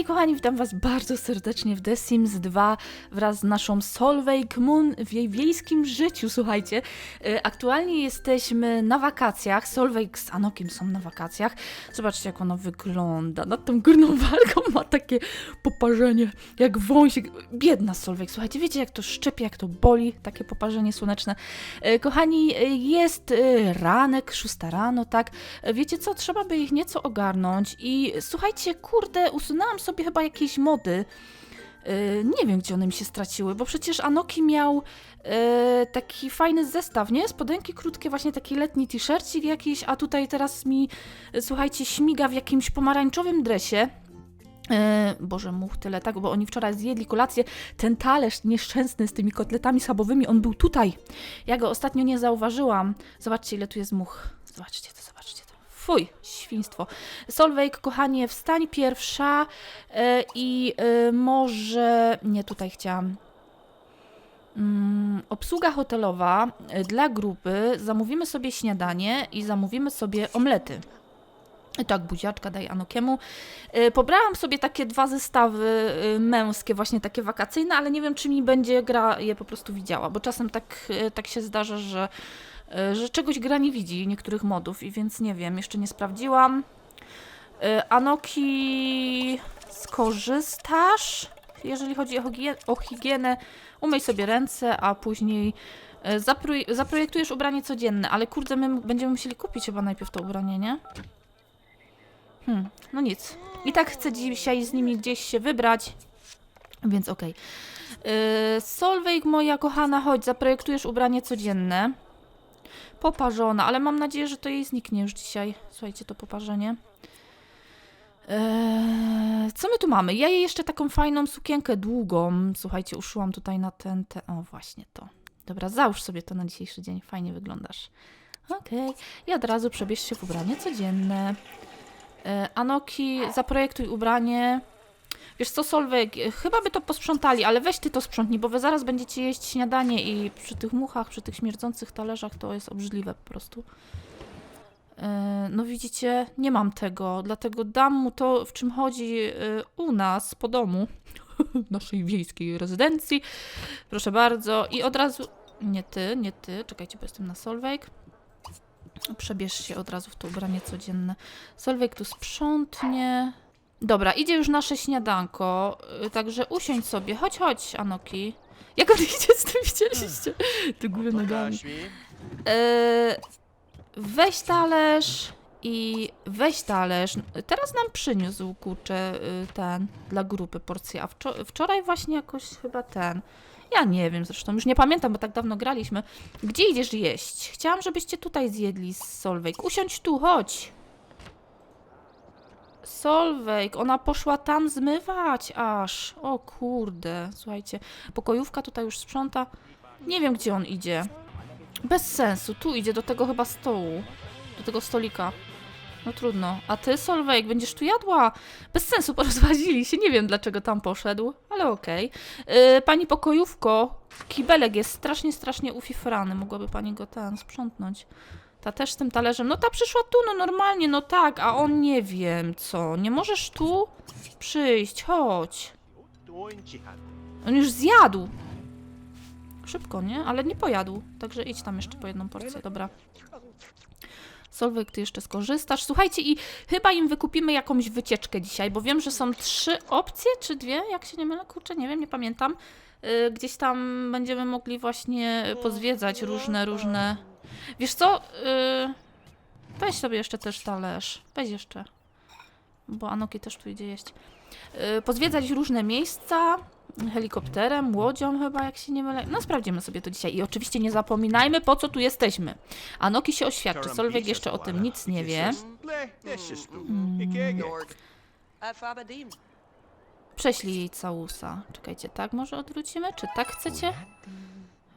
Hej kochani, witam was bardzo serdecznie w The Sims 2 wraz z naszą Solveig Moon w jej wiejskim życiu, słuchajcie. E, Aktualnie jesteśmy na wakacjach, Solveig z Anokiem są na wakacjach. Zobaczcie jak ona wygląda, nad tą górną walką ma takie poparzenie, jak wąsik. Biedna Solveig, słuchajcie, wiecie jak to szczepie, jak to boli, takie poparzenie słoneczne. E, Kochani, e, jest ranek, szósta rano, tak. Wiecie co, trzeba by ich nieco ogarnąć i słuchajcie, kurde, usunęłam sobie chyba jakieś mody. E, Nie wiem, gdzie one mi się straciły, bo przecież Anoki miał e, taki fajny zestaw, nie? Spodenki krótkie, właśnie taki letni t-shircik jakiś, a tutaj teraz mi, słuchajcie, śmiga w jakimś pomarańczowym dresie. E, Boże, much tyle, tak, bo oni wczoraj zjedli kolację. Ten talerz nieszczęsny z tymi kotletami schabowymi, on był tutaj. Ja go ostatnio nie zauważyłam. Zobaczcie, ile tu jest much. Zobaczcie to, zobaczcie to. Fuj, świństwo. Solveig, kochanie, wstań pierwsza e, i e, może... Nie, tutaj chciałam. Mm, obsługa hotelowa e, dla grupy. Zamówimy sobie śniadanie i zamówimy sobie omlety. Tak, buziaczka daj Anokiemu. Pobrałam sobie takie dwa zestawy męskie, właśnie takie wakacyjne, ale nie wiem, czy mi będzie gra je po prostu widziała, bo czasem tak, tak się zdarza, że, że czegoś gra nie widzi niektórych modów i więc nie wiem, jeszcze nie sprawdziłam. E, Anoki, skorzystasz, jeżeli chodzi o higienę, umyj sobie ręce, a później e, zaproj- zaprojektujesz ubranie codzienne, ale kurde, my będziemy musieli kupić chyba najpierw to ubranie, nie? Hmm, no nic. I tak chcę dzisiaj z nimi gdzieś się wybrać, więc okej. Yy, Solveig, moja kochana, chodź, zaprojektujesz ubranie codzienne. Poparzona, ale mam nadzieję, że to jej zniknie już dzisiaj. Słuchajcie, to poparzenie. Eee, co my tu mamy? Ja jej jeszcze taką fajną sukienkę długą. Słuchajcie, uszyłam tutaj na ten, te... O, właśnie to. Dobra, załóż sobie to na dzisiejszy dzień. Fajnie wyglądasz. Okej. I od razu przebierz się w ubranie codzienne. E, Anoki, zaprojektuj ubranie. Wiesz co, Solveig, e, chyba by to posprzątali, ale weź ty to sprzątnij, bo wy zaraz będziecie jeść śniadanie i przy tych muchach, przy tych śmierdzących talerzach to jest obrzydliwe po prostu. E, No widzicie, nie mam tego, dlatego dam mu to, w czym chodzi e, u nas, po domu, w naszej wiejskiej rezydencji. Proszę bardzo. I od razu... Nie ty, nie ty, czekajcie, bo jestem na Solveig. Przebierz się od razu w to ubranie codzienne. Solveig tu sprzątnie. Dobra, idzie już nasze śniadanko, y, także usiądź sobie. Chodź, chodź, Anoki. Jak on idzie z tym, widzieliście? Tu górę nogami. Pokaż mi. E, weź talerz i weź talerz. Teraz nam przyniósł, kurczę, y, ten, dla grupy porcję, a wczo- wczoraj właśnie jakoś chyba ten. Ja nie wiem, zresztą już nie pamiętam, bo tak dawno graliśmy. Gdzie idziesz jeść? Chciałam, żebyście tutaj zjedli z Solveig. Usiądź tu, chodź. Solveig, ona poszła tam zmywać aż. O kurde, słuchajcie. Pokojówka tutaj już sprząta. Nie wiem, gdzie on idzie. Bez sensu. Tu idzie do tego chyba stołu. Do tego stolika. No trudno. A ty, Solveig, będziesz tu jadła? Bez sensu porozwadzili się. Nie wiem, dlaczego tam poszedł, ale okej. Yy, pani pokojówko, kibelek jest strasznie, strasznie ufifrany. Mogłaby pani go ten sprzątnąć. Ta też z tym talerzem. No ta przyszła tu, no normalnie, no tak, a on nie wiem co. Nie możesz tu przyjść, chodź. On już zjadł. Szybko, nie? Ale nie pojadł. Także idź tam jeszcze po jedną porcję, dobra. Solveig, ty jeszcze skorzystasz. Słuchajcie, i chyba im wykupimy jakąś wycieczkę dzisiaj, bo wiem, że są trzy opcje, czy dwie, jak się nie mylę, kurczę, nie wiem, nie pamiętam. Yy, gdzieś tam będziemy mogli właśnie pozwiedzać różne, różne... Wiesz co? Yy, weź sobie jeszcze też talerz. Weź jeszcze. Bo Anoki też tu idzie jeść. Yy, pozwiedzać różne miejsca helikopterem, łodzią chyba, jak się nie mylę. No sprawdzimy sobie to dzisiaj. I oczywiście nie zapominajmy, po co tu jesteśmy. Anoki się oświadczy. Solveig jeszcze o tym nic nie wie. Mm. Prześlij jej całusa. Czekajcie, tak może odwrócimy? Czy tak chcecie?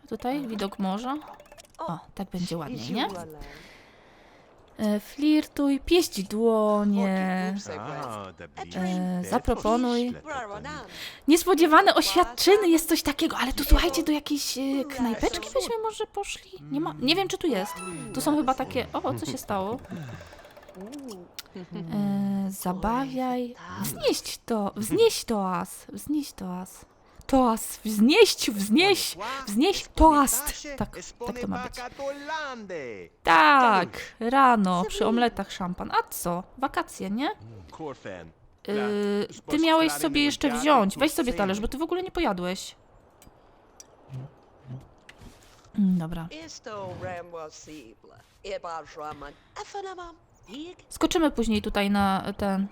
Tutaj widok morza. O, tak będzie ładniej, nie? E, flirtuj, pieść dłonie. E, zaproponuj. Niespodziewane oświadczyny jest coś takiego, ale tu słuchajcie, do jakiejś e, knajpeczki byśmy może poszli? Nie ma, nie wiem, czy tu jest. Tu są chyba takie... O, co się stało? E, zabawiaj. Wznieść to, wznieść toas, wznieść toas. Toas, wznieść, wznieść, wznieść toast. Tak, tak to ma być. Tak, rano przy omletach szampan. A co? Wakacje, nie? Yy, ty miałeś sobie jeszcze wziąć. Weź sobie talerz, bo ty w ogóle nie pojadłeś. Mm, Dobra. Skoczymy później tutaj na ten.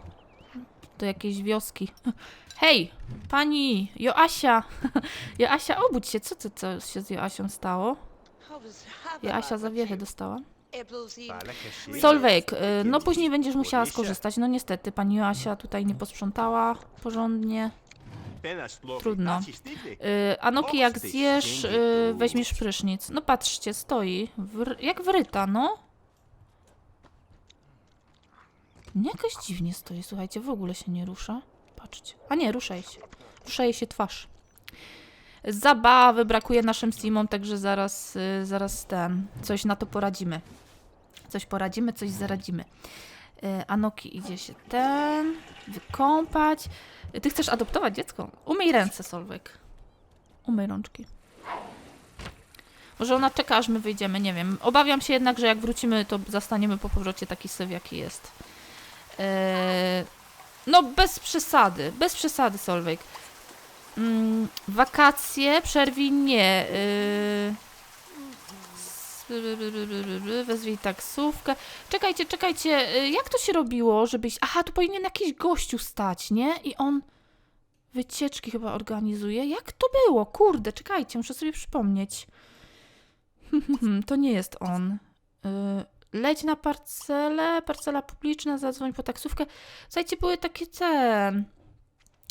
Do jakiejś wioski. Hej! Pani! Joasia! Joasia, obudź się. Co, co, co się z Joasią stało? Joasia zawiechy dostała. Solveig, y, no później będziesz musiała skorzystać. No niestety, pani Joasia tutaj nie posprzątała porządnie. Trudno. Y, Anoki, jak zjesz, y, weźmiesz prysznic. No patrzcie, stoi. Jak wryta, no. Nie jakoś dziwnie stoi, słuchajcie, w ogóle się nie rusza. Patrzcie. A nie, rusza jej się. Rusza jej się twarz. Zabawy brakuje naszym Simom, także zaraz, y, zaraz ten, coś na to poradzimy. Coś poradzimy, coś zaradzimy. Y, Anoki idzie się ten, wykąpać. Ty chcesz adoptować dziecko? Umyj ręce, Solwek. Umyj rączki. Może ona czeka, aż my wyjdziemy, nie wiem. Obawiam się jednak, że jak wrócimy, to zastaniemy po powrocie taki syf, jaki jest. Eee, no, bez przesady, bez przesady, Solveig. Mm, wakacje, przerwij nie. By, Wezwij taksówkę. Czekajcie, czekajcie, yy, jak to się robiło, żebyś... Aha, tu powinien jakiś gościu stać, nie? I on wycieczki chyba organizuje. Jak to było? Kurde, czekajcie, muszę sobie przypomnieć. to nie jest on. Leć na parcelę, parcela publiczna, zadzwoń po taksówkę. Słuchajcie, były takie te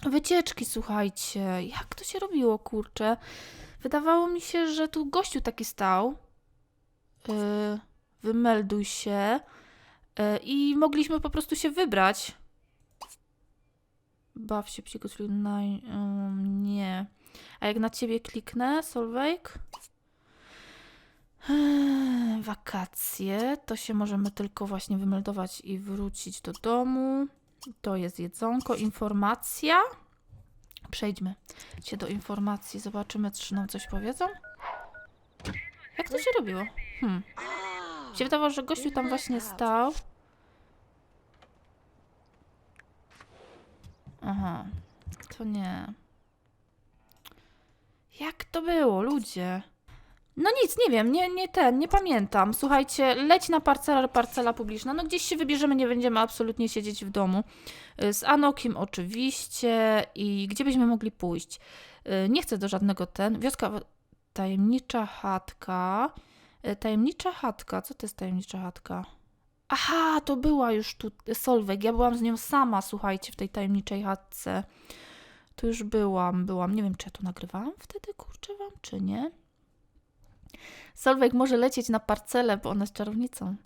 wycieczki, słuchajcie. Jak to się robiło, kurczę? Wydawało mi się, że tu gościu taki stał. Yy, wymelduj się. Yy, I mogliśmy po prostu się wybrać. Baw się, przygotuj na... ym, nie. A jak na ciebie kliknę, Solveig? Eee, Wakacje. To się możemy tylko właśnie wymeldować i wrócić do domu. To jest jedzonko. Informacja. Przejdźmy się do informacji. Zobaczymy, czy nam coś powiedzą. Jak to się robiło? Hmm. Mi się wydawało, że gościu tam właśnie stał. Aha. To nie. Jak to było, ludzie? No nic, nie wiem, nie, nie ten, nie pamiętam. Słuchajcie, leć na parcela, parcela publiczna. No gdzieś się wybierzemy, nie będziemy absolutnie siedzieć w domu. Y, Z Anokim oczywiście i gdzie byśmy mogli pójść? Y, Nie chcę do żadnego ten. Wioska, tajemnicza chatka. Y, Tajemnicza chatka, co to jest tajemnicza chatka? Aha, to była już tu Solveig. Ja byłam z nią sama, słuchajcie, w tej tajemniczej chatce. Tu już byłam, byłam. Nie wiem, czy ja tu nagrywałam wtedy, kurczę wam, czy nie. Solveig może lecieć na parcelę, bo ona jest czarownicą.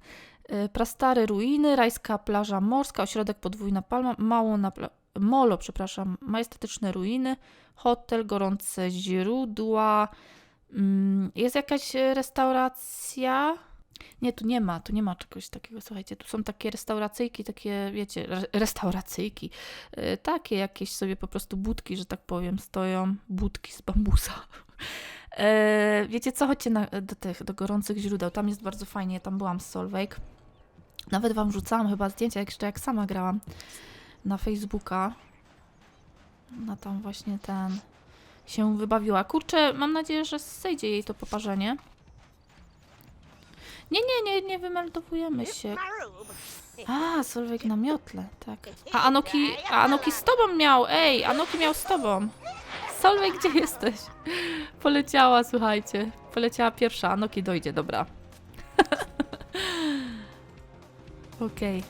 Y, Prastare ruiny, rajska plaża morska, ośrodek podwójna palma, mało na molo, przepraszam, majestatyczne ruiny, hotel, gorące źródła. Mm, Jest jakaś restauracja? Nie, tu nie ma, tu nie ma czegoś takiego, słuchajcie, tu są takie restauracyjki, takie, wiecie, re- restauracyjki, y, takie jakieś sobie po prostu budki, że tak powiem, stoją, budki z bambusa. E, wiecie co, chodźcie na, do tych, do gorących źródeł, tam jest bardzo fajnie, tam byłam z Solveig. Nawet wam wrzucałam chyba zdjęcia, jak jeszcze jak sama grałam na Facebooka. Na tam właśnie ten się wybawiła. Kurczę, mam nadzieję, że zejdzie jej to poparzenie. Nie, nie, nie, nie wymeldowujemy się. A, Solveig na miotle, tak. A Anoki, a Anoki z tobą miał, ej, Anoki miał z tobą. Solveig, gdzie jesteś? Poleciała, słuchajcie. Poleciała pierwsza, Anoki dojdzie, dobra. Okej.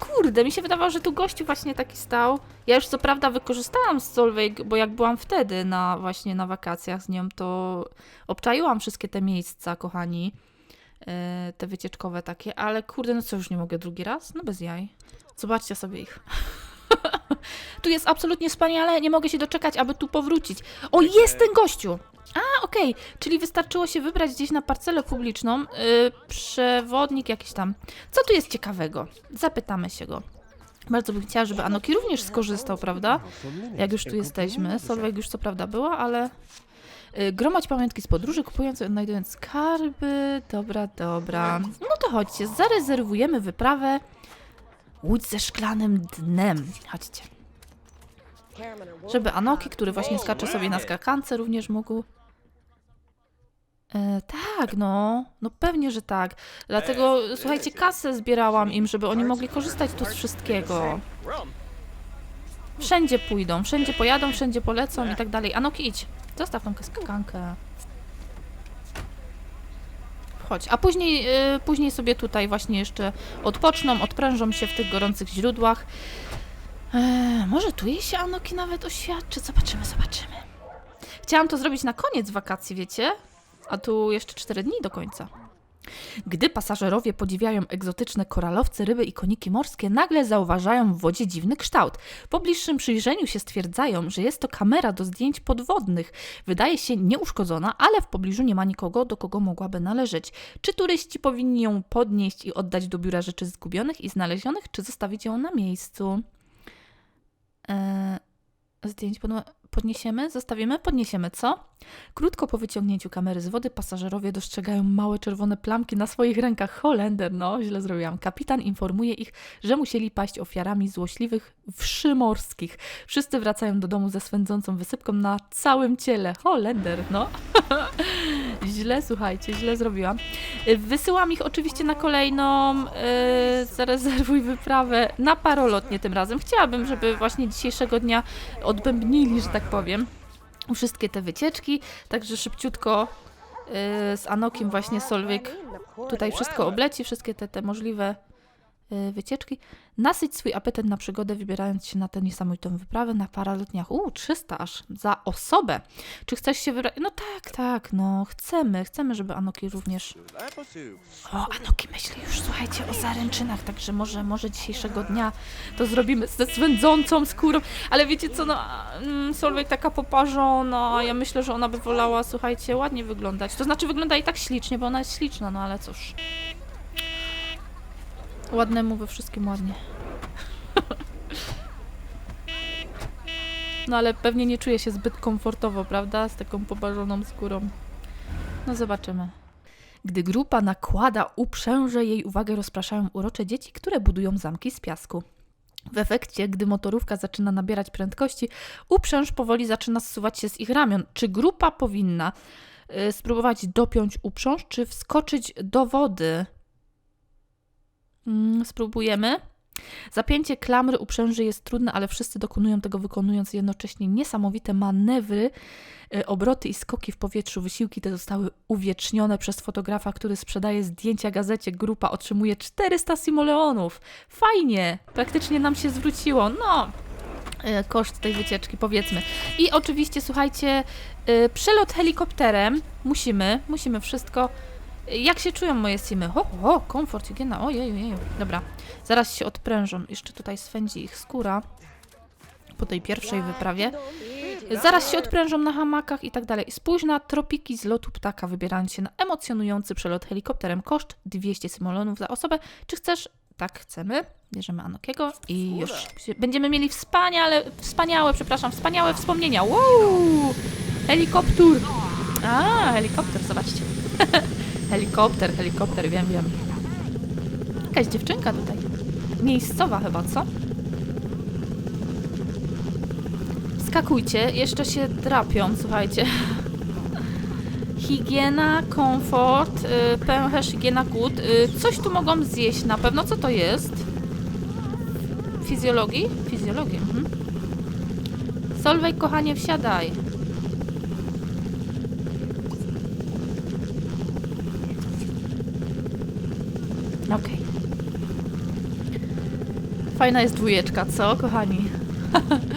Kurde, mi się wydawało, że tu gościu właśnie taki stał. Ja już co prawda wykorzystałam Solveig, bo jak byłam wtedy na właśnie na wakacjach z nią, to obczaiłam wszystkie te miejsca, kochani. E, te wycieczkowe takie, ale kurde, no co, już nie mogę drugi raz? No bez jaj. Zobaczcie sobie ich. tu jest absolutnie wspaniale, nie mogę się doczekać, aby tu powrócić. O, jest ten gościu! A, okej, czyli wystarczyło się wybrać gdzieś na parcelę publiczną. Yy, przewodnik jakiś tam. Co tu jest ciekawego? Zapytamy się go. Bardzo bym chciała, żeby Anoki również skorzystał, prawda? Jak już tu jesteśmy. Solveig już co prawda była, ale... Yy, gromadź pamiątki z podróży, kupując i odnajdując skarby. Dobra, dobra. No to chodźcie, zarezerwujemy wyprawę. Łódź ze szklanym dnem. Chodźcie. Żeby Anoki, który właśnie skacze sobie na skakance, również mógł. E, tak, no. No pewnie, że tak. Dlatego, słuchajcie, kasę zbierałam im, żeby oni mogli korzystać tu z wszystkiego. Wszędzie pójdą, wszędzie pojadą, wszędzie polecą i tak dalej. Anoki, idź. Zostaw tą skakankę. Chodź. A później, y, później sobie tutaj właśnie jeszcze odpoczną, odprężą się w tych gorących źródłach. Eee, może tu jej się Anoki nawet oświadczy. Zobaczymy, zobaczymy. Chciałam to zrobić na koniec wakacji, wiecie? A tu jeszcze 4 dni do końca. Gdy pasażerowie podziwiają egzotyczne koralowce, ryby i koniki morskie, nagle zauważają w wodzie dziwny kształt. Po bliższym przyjrzeniu się stwierdzają, że jest to kamera do zdjęć podwodnych. Wydaje się nieuszkodzona, ale w pobliżu nie ma nikogo, do kogo mogłaby należeć. Czy turyści powinni ją podnieść i oddać do biura rzeczy zgubionych i znalezionych, czy zostawić ją na miejscu? Eee, zdjęć podniesiemy? Zostawimy? Podniesiemy, co? Krótko po wyciągnięciu kamery z wody pasażerowie dostrzegają małe czerwone plamki na swoich rękach. Holender, no, źle zrobiłam. Kapitan informuje ich, że musieli paść ofiarami złośliwych wszy morskich. Wszyscy wracają do domu ze swędzącą wysypką na całym ciele. Holender, no. źle, słuchajcie, źle zrobiłam. Wysyłam ich oczywiście na kolejną, yy, zarezerwuj wyprawę na parolotnie tym razem. Chciałabym, żeby właśnie dzisiejszego dnia odbębnili, że tak powiem, wszystkie te wycieczki, także szybciutko yy, z Anokiem właśnie Solwyk tutaj wszystko obleci, wszystkie te, te możliwe wycieczki. Nasyć swój apetyt na przygodę, wybierając się na tę niesamowitą wyprawę na paralotniach. Uuu, 300 aż za osobę. Czy chcesz się wybrać? No tak, tak, no chcemy, chcemy, żeby Anoki również o, Anoki myśli już, słuchajcie, o zaręczynach, także może, może dzisiejszego dnia to zrobimy ze swędzącą skórą, ale wiecie co, no, mm, Solveig taka poparzona, ja myślę, że ona by wolała, słuchajcie, ładnie wyglądać, to znaczy wygląda i tak ślicznie, bo ona jest śliczna, no ale cóż. Ładnemu we wszystkim ładnie. No ale pewnie nie czuje się zbyt komfortowo, prawda, z taką poparzoną skórą. No zobaczymy. Gdy grupa nakłada uprzęże, jej uwagę rozpraszają urocze dzieci, które budują zamki z piasku. W efekcie, gdy motorówka zaczyna nabierać prędkości, uprzęż powoli zaczyna zsuwać się z ich ramion. Czy grupa powinna y, spróbować dopiąć uprząż, czy wskoczyć do wody? Mm, spróbujemy. Zapięcie klamry uprzęży jest trudne, ale wszyscy dokonują tego, wykonując jednocześnie niesamowite manewry, y, obroty i skoki w powietrzu. Wysiłki te zostały uwiecznione przez fotografa, który sprzedaje zdjęcia gazecie. Grupa otrzymuje 400 simoleonów. Fajnie! Praktycznie nam się zwróciło. No, y, koszt tej wycieczki, powiedzmy. I oczywiście, słuchajcie, y, przelot helikopterem. Musimy, musimy wszystko. Jak się czują moje simy? O, o, komfort, higiena, ojej, ojej. Dobra, zaraz się odprężą. Jeszcze tutaj swędzi ich skóra po tej pierwszej wyprawie. Zaraz się odprężą na hamakach i tak dalej. Spójrz na tropiki z lotu ptaka, wybierając się na emocjonujący przelot helikopterem. Koszt 200 symolonów za osobę. Czy chcesz? Tak, chcemy. Bierzemy Anokiego i już będziemy mieli wspaniale, wspaniałe, przepraszam, wspaniałe wspomnienia. Wow! Helikopter! A, helikopter, zobaczcie. helikopter, helikopter, wiem, wiem. Jakaś dziewczynka tutaj. Miejscowa chyba, co? Skakujcie, jeszcze się drapią, słuchajcie. Higiena, komfort, y, pęcherz, higiena, głód. Y, coś tu mogą zjeść na pewno. Co to jest? Fizjologii? Fizjologii, mhm. Solveig, kochanie, wsiadaj. Okej. Fajna jest dwójeczka, co, kochani?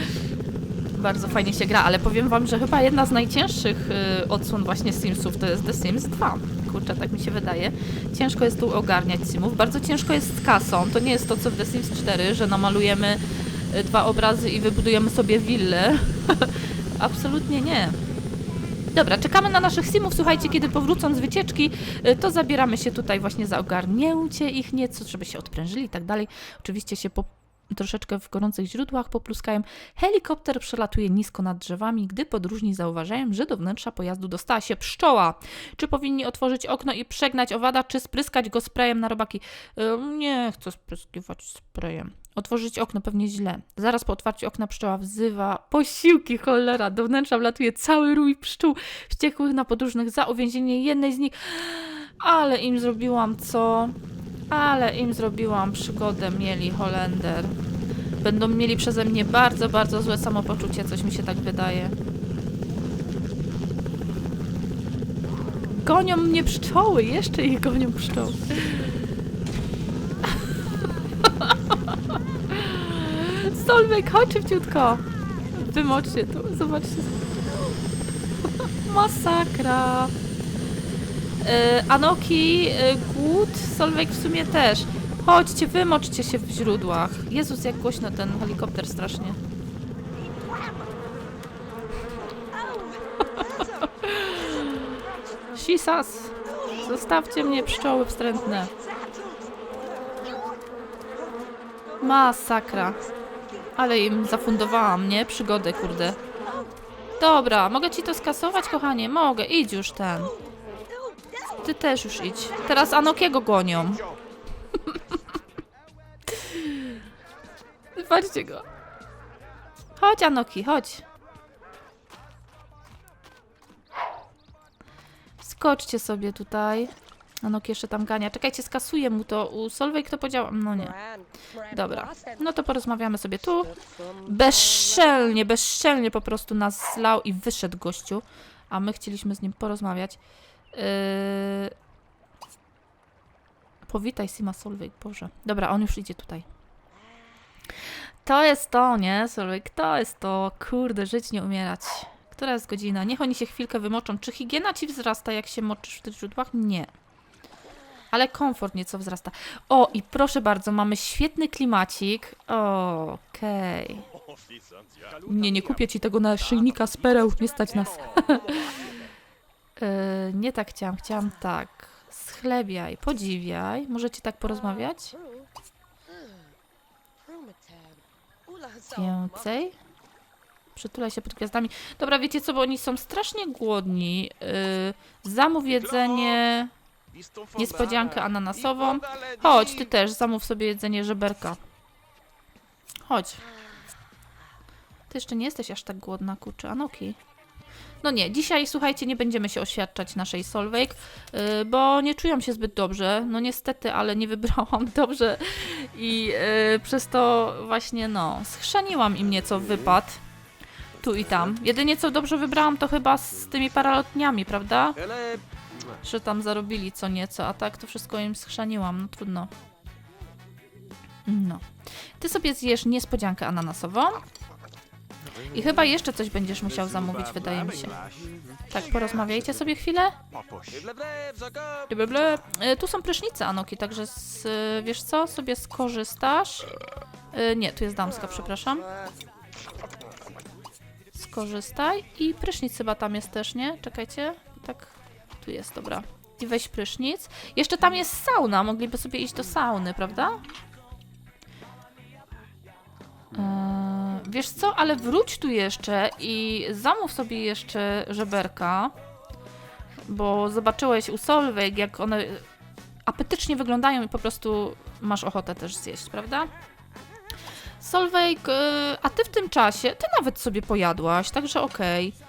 Bardzo fajnie się gra, ale powiem wam, że chyba jedna z najcięższych y, odsłon właśnie Simsów to jest The Sims 2. Kurczę, tak mi się wydaje. Ciężko jest tu ogarniać Simów. Bardzo ciężko jest z kasą. To nie jest to, co w The Sims 4, że namalujemy y, dwa obrazy i wybudujemy sobie willę. Absolutnie nie. Dobra, czekamy na naszych simów. Słuchajcie, kiedy powrócą z wycieczki, y, to zabieramy się tutaj właśnie za ogarnięcie ich nieco, żeby się odprężyli i tak dalej. Oczywiście się po, troszeczkę w gorących źródłach popluskają. Helikopter przelatuje nisko nad drzewami, gdy podróżni zauważają, że do wnętrza pojazdu dostała się pszczoła. Czy powinni otworzyć okno i przegnać owada, czy spryskać go sprayem na robaki? Y, Nie chcę spryskiwać sprayem. Otworzyć okno pewnie źle. Zaraz po otwarciu okna pszczoła wzywa posiłki, cholera. Do wnętrza wlatuje cały rój pszczół wściekłych na podróżnych za uwięzienie jednej z nich. Ale im zrobiłam co? Ale im zrobiłam przygodę, mieli Holender. Będą mieli przeze mnie bardzo, bardzo złe samopoczucie, coś mi się tak wydaje. Gonią mnie pszczoły, jeszcze ich gonią pszczoły. Solveig, chodź szybciutko. Wymoczcie tu, zobaczcie. Masakra. E, Anoki, e, głód, Solveig w sumie też. Chodźcie, wymoczcie się w źródłach. Jezus, jak głośno ten helikopter strasznie. Sisas, zostawcie mnie pszczoły wstrętne. Masakra. Ale im zafundowałam, nie? Przygodę, kurde. Dobra, mogę ci to skasować, kochanie? Mogę, idź już ten. Ty też już idź. Teraz Anokiego gonią. Patrzcie go. Chodź, Anoki, chodź. Skoczcie sobie tutaj. Anoki jeszcze tam gania. Czekajcie, skasuję mu to. U Solveig to podziała. No nie. Dobra. No to porozmawiamy sobie tu. Bezczelnie, bezczelnie po prostu nas zlał i wyszedł gościu. A my chcieliśmy z nim porozmawiać. Yy... Powitaj Sima Solveig, Boże. Dobra, on już idzie tutaj. To jest to, nie, Solveig? To jest to. Kurde, żyć nie umierać. Która jest godzina? Niech oni się chwilkę wymoczą. Czy higiena ci wzrasta, jak się moczysz w tych źródłach? Nie. Ale komfort nieco wzrasta. O, i proszę bardzo, mamy świetny klimacik. Okej. Nie, nie kupię ci tego naszyjnika z pereł, nie stać nas. Yy, nie tak chciałam, chciałam tak. Schlebiaj, podziwiaj. Możecie tak porozmawiać? Więcej? Przytulaj się pod gwiazdami. Dobra, wiecie co, bo oni są strasznie głodni. Yy, zamów jedzenie, niespodziankę ananasową. Chodź, ty też, zamów sobie jedzenie żeberka. Chodź. Ty jeszcze nie jesteś aż tak głodna, kurczę. Anoki. No nie, dzisiaj słuchajcie, nie będziemy się oświadczać naszej Solveig, yy, bo nie czują się zbyt dobrze. No niestety, ale nie wybrałam dobrze i yy, przez to właśnie, no, schrzaniłam im nieco wypad. Tu i tam. Jedynie co dobrze wybrałam, to chyba z tymi paralotniami, prawda? Że tam zarobili co nieco, a tak to wszystko im schrzaniłam, no trudno. No. Ty sobie zjesz niespodziankę ananasową. I chyba jeszcze coś będziesz musiał zamówić, wydaje mi się. Tak, porozmawiajcie sobie chwilę. Ble, ble. Y, Tu są prysznice, Anoki, także z, wiesz co, sobie skorzystasz. Y, Nie, tu jest damska, przepraszam. Skorzystaj. I prysznic chyba tam jest też, nie? Czekajcie. Tak, tu jest, dobra. I weź prysznic. Jeszcze tam jest sauna, mogliby sobie iść do sauny, prawda? Eee, wiesz co, ale wróć tu jeszcze i zamów sobie jeszcze żeberka, bo zobaczyłeś u Solveig, jak one apetycznie wyglądają i po prostu masz ochotę też zjeść, prawda? Solveig, e, a ty w tym czasie, ty nawet sobie pojadłaś, także okej. E,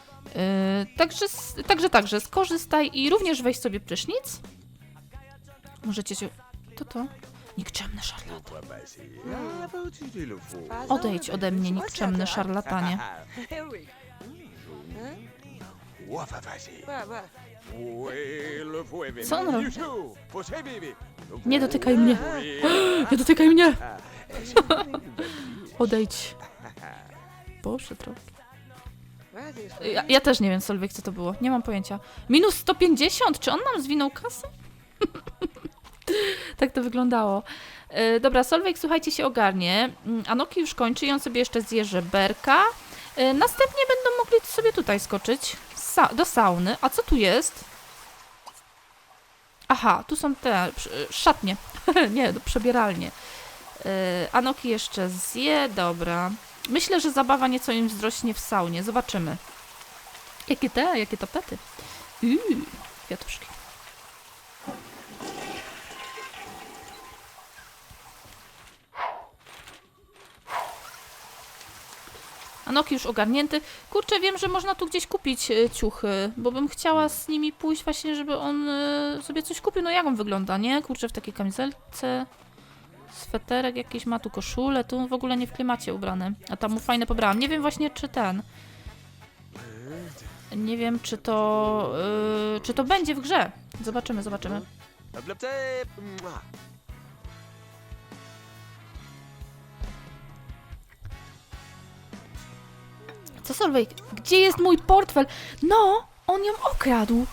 Także, s- także, także, skorzystaj i również weź sobie prysznic. Możecie się... To to? Nikczemny szarlatan. Odejdź ode mnie, nikczemny szarlatanie. Co on robi? Nie dotykaj mnie. Nie dotykaj mnie! Odejdź. Boże drogi. Ja, ja też nie wiem, Solveig, co to było. Nie mam pojęcia. Minus 150? Czy on nam zwinął kasę? tak to wyglądało. E, dobra, Solveig, słuchajcie, się ogarnie. Mm, Anoki już kończy i on sobie jeszcze zje żeberka. E, następnie będą mogli sobie tutaj skoczyć sa do sauny. A co tu jest? Aha, tu są te przy- szatnie. Nie, przebieralnie. Yy, Anoki jeszcze zje, dobra. Myślę, że zabawa nieco im wzrośnie w saunie. Zobaczymy. Jakie te, jakie tapety. Uuu, kwiatuszki. Anoki już ogarnięty. Kurczę, wiem, że można tu gdzieś kupić e, ciuchy, bo bym chciała z nimi pójść właśnie, żeby on e, sobie coś kupił. No jak on wygląda, nie? Kurczę, w takiej kamizelce. Sweterek jakiś ma, tu koszulę, tu w ogóle nie w klimacie ubrany. A tam mu fajne pobrałam. Nie wiem właśnie, czy ten... Nie wiem, czy to... e, czy to będzie w grze. Zobaczymy, zobaczymy. Co Solveig? Gdzie jest mój portfel? No, on ją okradł.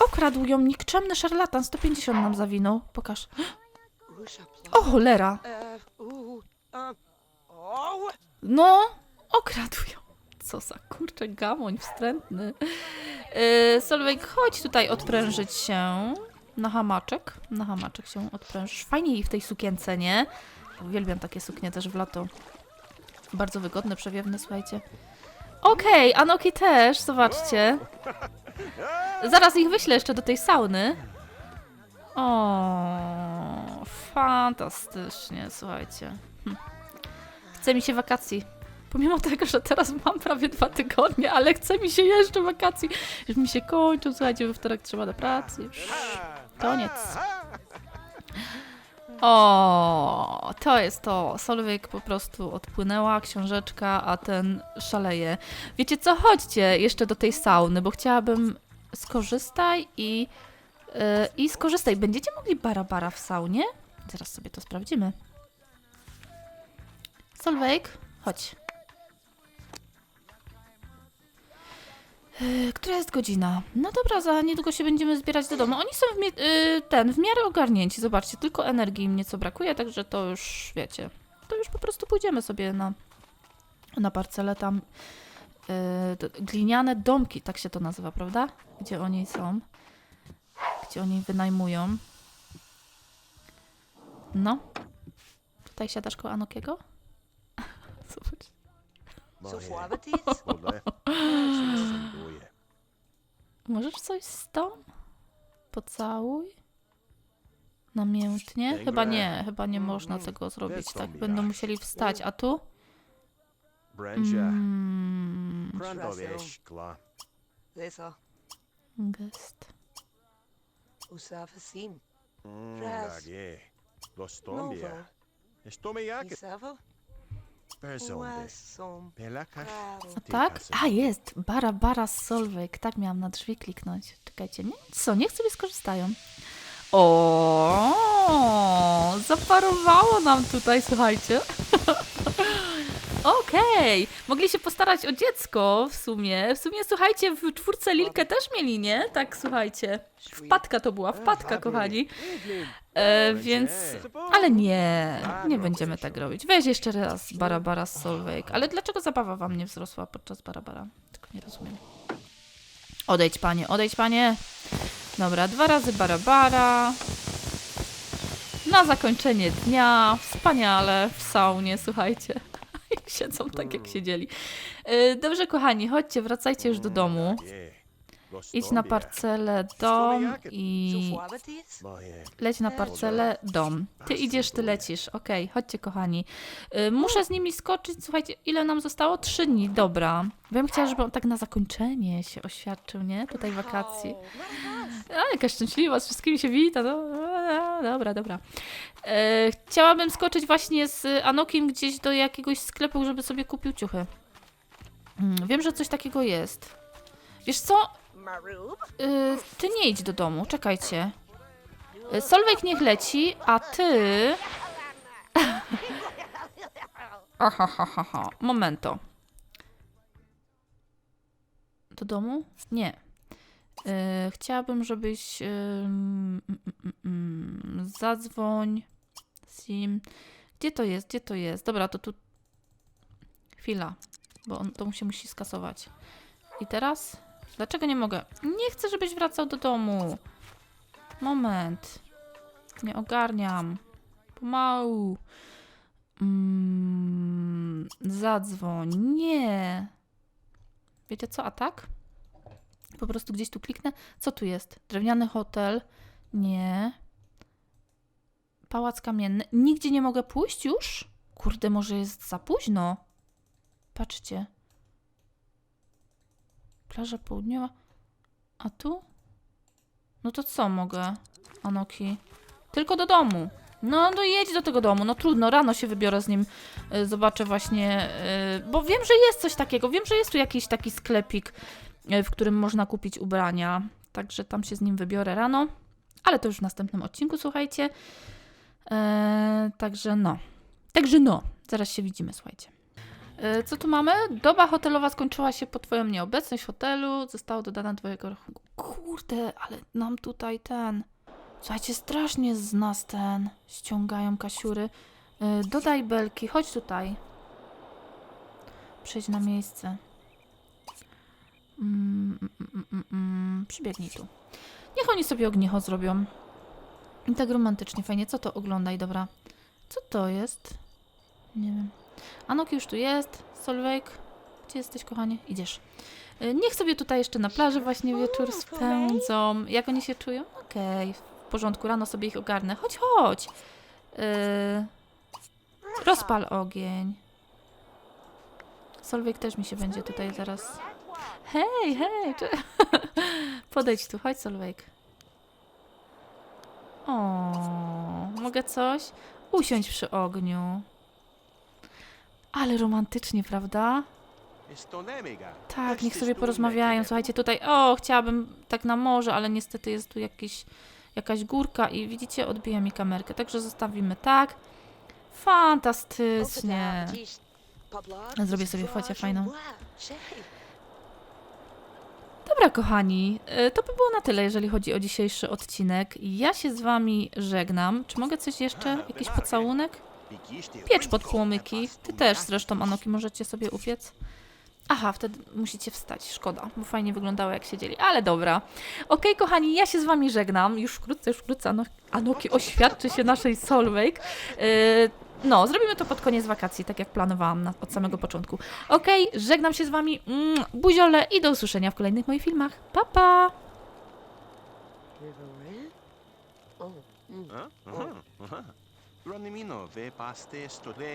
Okradł ją nikczemny szarlatan. 150 nam zawinął. Pokaż. O cholera. Oh. No, okradł ją. Co za kurczę gamoń wstrętny. Yy, Solveig, chodź tutaj odprężyć się. Na hamaczek. Na hamaczek się odprężysz. Fajnie jej w tej sukience, nie? Uwielbiam takie suknie też w lato. Bardzo wygodne, przewiewne, słuchajcie. Okej, Anoki też, zobaczcie. Zaraz ich wyślę jeszcze do tej sauny. O, fantastycznie, słuchajcie. Hm. Chce mi się wakacji. Pomimo tego, że teraz mam prawie dwa tygodnie, ale chce mi się jeszcze wakacji. Już mi się kończą, słuchajcie, we wtorek trzeba do pracy. Już koniec. O, to jest to. Solveig po prostu odpłynęła, książeczka, a ten szaleje. Wiecie co? Chodźcie jeszcze do tej sauny, bo chciałabym skorzystaj i, yy, i skorzystaj. Będziecie mogli barabara w saunie? Zaraz sobie to sprawdzimy. Solveig, chodź. Yy, Która jest godzina? No dobra, za niedługo się będziemy zbierać do domu. Oni są w, yy, ten, w miarę ogarnięci. Zobaczcie, tylko energii im nieco brakuje, także to już wiecie. To już po prostu pójdziemy sobie na, na parcelę tam. Yy, gliniane domki, tak się to nazywa, prawda? Gdzie oni są. Gdzie oni wynajmują. No. Tutaj siadasz koło Anokiego? Zobacz. Możesz coś z tą? Pocałuj. Namiętnie? Chyba nie, chyba nie można tego zrobić, tak? Będą musieli wstać. A tu? Mm, gest. Usafa sim. Mm, Raz. tak je. Los Novo. tombia. Es tomi jak Isafa. personde. Uasom. Pelakash. Bravo. A tak? A jest! Bara, bara, Solveig. Tak miałam na drzwi kliknąć. Czekajcie, nie? Co? Niech sobie skorzystają. O, zaparowało nam tutaj, słuchajcie. Okej, mogli się postarać o dziecko w sumie. W sumie, słuchajcie, w czwórce Lilkę też mieli, nie? Tak, słuchajcie. Wpadka to była, wpadka, kochani. E, więc... Ale nie, nie będziemy tak robić. Weź jeszcze raz Barabara z Solveig. Ale dlaczego zabawa wam nie wzrosła podczas Barabara? Tylko nie rozumiem. Odejdź, panie, odejdź, panie. Dobra, dwa razy Barabara. Na zakończenie dnia. Wspaniale w saunie, słuchajcie. Siedzą tak, jak siedzieli. E, Dobrze, kochani, chodźcie, wracajcie już do domu. Idź na parcelę, dom i... Leć na parcelę, dom. Ty idziesz, ty lecisz. Okej, chodźcie kochani. Y, muszę z nimi skoczyć. Słuchajcie, ile nam zostało? Trzy dni, dobra. Bym chciała, żeby on tak na zakończenie się oświadczył, nie? Tutaj wakacji. A, jaka szczęśliwa, z wszystkimi się wita. No, a, dobra, dobra. E, chciałabym skoczyć właśnie z Anokim gdzieś do jakiegoś sklepu, żeby sobie kupił ciuchy. Mm, wiem, że coś takiego jest. Wiesz co? Y, ty nie idź do domu, czekajcie. Y, Solveig niech leci, a ty... Aha, ha, ha, ha. Momento. Do domu? Nie. Y, chciałabym, żebyś... ym, mm, mm, mm, zadzwoń. Sim. Gdzie to jest? Gdzie to jest? Dobra, to tu... Chwila. Bo on to mu się musi skasować. I teraz? Dlaczego nie mogę? Nie chcę, żebyś wracał do domu. Moment. Nie ogarniam. Pomału. Mm, zadzwoń. Nie. Wiecie co, a tak? Po prostu gdzieś tu kliknę. Co tu jest? Drewniany hotel? Nie. Pałac kamienny. Nigdzie nie mogę pójść już? Kurde, może jest za późno. Patrzcie. Plaża południowa. A tu? No to co mogę, Anoki? Tylko do domu. No, no jedź do tego domu. No trudno, rano się wybiorę z nim. y, Zobaczę właśnie, y, bo wiem, że jest coś takiego. Wiem, że jest tu jakiś taki sklepik, y, w którym można kupić ubrania. Także tam się z nim wybiorę rano. Ale to już w następnym odcinku, słuchajcie. E, także no. Także no. Zaraz się widzimy, słuchajcie. E, Co tu mamy? Doba hotelowa skończyła się po Twoją nieobecność w hotelu. Zostało dodane do Twojego rachunku. Kurde, ale nam tutaj ten. Słuchajcie, strasznie z nas ten. Ściągają kasiury. E, Dodaj belki, chodź tutaj. Przejdź na miejsce. Mm, mm, mm, mm, mm. Przybiegnij tu. Niech oni sobie ognicho zrobią. I tak romantycznie, fajnie. Co to oglądaj, dobra. Co to jest? Nie wiem. Anok już tu jest. Solveig, gdzie jesteś, kochanie? Idziesz. Y, Niech sobie tutaj jeszcze na plaży właśnie wieczór spędzą. Jak oni się czują? Okej, w porządku, rano sobie ich ogarnę. Chodź, chodź. Yy, rozpal ogień. Solveig też mi się będzie tutaj zaraz... Hej, hej! Czy... Podejdź tu, chodź Solveig. O, mogę coś? Usiądź przy ogniu. Ale romantycznie, prawda? Tak, niech sobie porozmawiają. Słuchajcie, tutaj, o, chciałabym tak na morze, ale niestety jest tu jakiś, jakaś górka i widzicie, odbija mi kamerkę, także zostawimy tak. Fantastycznie. Zrobię sobie fotę fajną. Dobra, kochani, y, to by było na tyle, jeżeli chodzi o dzisiejszy odcinek. Ja się z wami żegnam. Czy mogę coś jeszcze? Jakiś pocałunek? Piecz pod płomyki. Ty też zresztą, Anoki, możecie sobie upiec. Aha, wtedy musicie wstać. Szkoda, bo fajnie wyglądało, jak siedzieli. Ale dobra. Okej, kochani, ja się z wami żegnam. Już wkrótce, już wkrótce Ano- Anoki oświadczy się naszej Solveig. Yy, no, zrobimy to pod koniec wakacji, tak jak planowałam na, od samego początku. Okej, żegnam się z wami. Mm, buziole i do usłyszenia w kolejnych moich filmach. Pa, pa! Huh? Uh-huh. Uh-huh. Ronimino ve baste stole